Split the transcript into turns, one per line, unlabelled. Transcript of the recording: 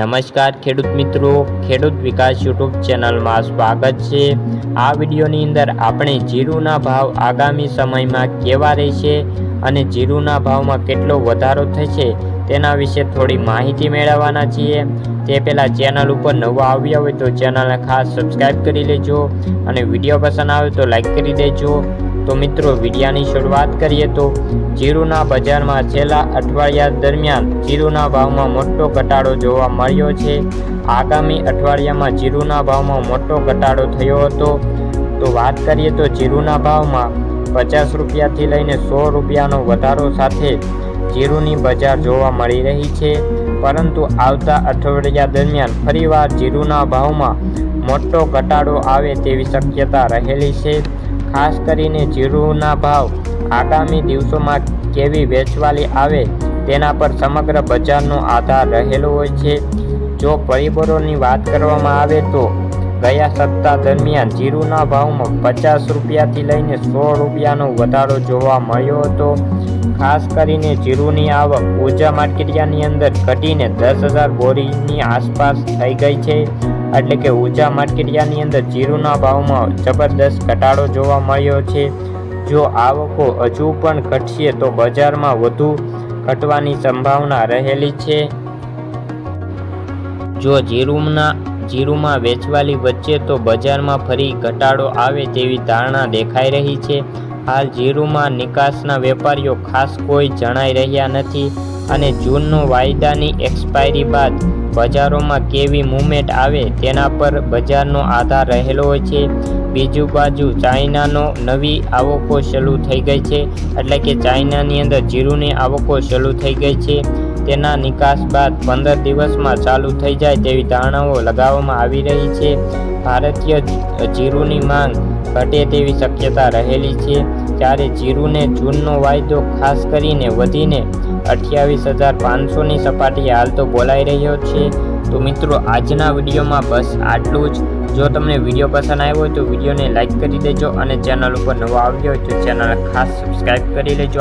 નમસ્કાર ખેડૂત મિત્રો, ખેડૂત વિકાસ યુટ્યુબ ચેનલમાં સ્વાગત છે. આ વિડીયોની અંદર આપણે જીરુના ભાવ આગામી સમયમાં કેવા રહેશે અને જીરુના ભાવમાં કેટલો વધારો થશે તેના વિશે થોડી માહિતી મેળવવાના છીએ. તે પહેલાં ચેનલ ઉપર નવા આવ્યા હોય તો ચેનલને ખાસ સબસ્ક્રાઈબ કરી લેજો અને વીડિયો પસંદ આવે તો લાઈક કરી દેજો. તો મિત્રો, વીડિયાની શરૂઆત કરીએ તો જીરુના બજારમાં છેલ્લા અઠવાડિયા દરમિયાન જીરુના ભાવમાં મોટો ઘટાડો જોવા મળ્યો છે. આગામી અઠવાડિયામાં જીરુના ભાવમાં મોટો ઘટાડો થયો હતો. તો વાત કરીએ તો જીરુના ભાવમાં પચાસ રૂપિયાથી લઈને સો રૂપિયાનો વધારો સાથે જીરુની બજાર જોવા મળી રહી છે. પરંતુ આવતા અઠવાડિયા દરમિયાન ફરીવાર જીરુના ભાવમાં મોટો ઘટાડો આવે તેવી શક્યતા રહેલી છે. ખાસ કરીને જીરુના ભાવ આગામી દિવસોમાં કેવી વેચવાલી આવે તેના પર સમગ્ર બજારનો આધાર રહેલો હોય છે. જો પરિબળોની વાત કરવામાં આવે તો ગયા સપ્તાહ દરમિયાન જીરુના ભાવમાં પચાસ રૂપિયાથી લઈને સો રૂપિયાનો વધારો જોવા મળ્યો હતો. ખાસ કરીને જીરુની આવક ઊર્જા માર્કેટિયાની અંદર ઘટીને દસ હજાર બોરીની આસપાસ થઈ ગઈ છે. એટલે કે ઊંચા માર્કેટિયાની અંદર જીરુના ભાવમાં જબરદસ્ત ઘટાડો જોવા મળ્યો છે. જો આવકો હજુ પણ ઘટશે તો બજારમાં વધુ ઘટવાની સંભાવના રહેલી છે. જો જીરુના જીરુમાં વેચવાલી વચ્ચે તો બજારમાં ફરી ઘટાડો આવે તેવી ધારણા દેખાઈ રહી છે. હાલ જીરુમાં નિકાસના વેપારીઓ ખાસ કોઈ જણાઈ રહ્યા નથી અને જૂનનો વાયદાની એક્સપાયરી બાદ બજારોમાં કેવી મૂવમેન્ટ આવે તેના પર બજારનો આધાર રહેલો હોય છે. બીજું બાજુ ચાઇનાનો નવી આવકો શરૂ થઈ ગઈ છે. એટલે કે ચાઇનાની અંદર જીરુની આવકો શરૂ થઈ ગઈ છે. તેના નિકાસ બાદ પંદર દિવસમાં ચાલુ થઈ જાય તેવી ધારણાઓ લગાવવામાં આવી રહી છે. ભારતીય જીરુની માંગ ઘટે તેવી શક્યતા રહેલી છે. ત્યારે જીરુને જૂનનો વાયદો ખાસ કરીને વધીને અઠ્યાવીસ હજાર પાંચસોની સપાટી હાલ તો બોલાઈ રહ્યો છે. તો મિત્રો, આજના વિડીયોમાં બસ આટલું જ. જો તમને વીડિયો પસંદ આવ્યો હોય તો વિડીયોને લાઇક કરી દેજો અને ચેનલ ઉપર નવો આવ્યો હોય તો ચેનલ ખાસ સબસ્ક્રાઈબ કરી લેજો.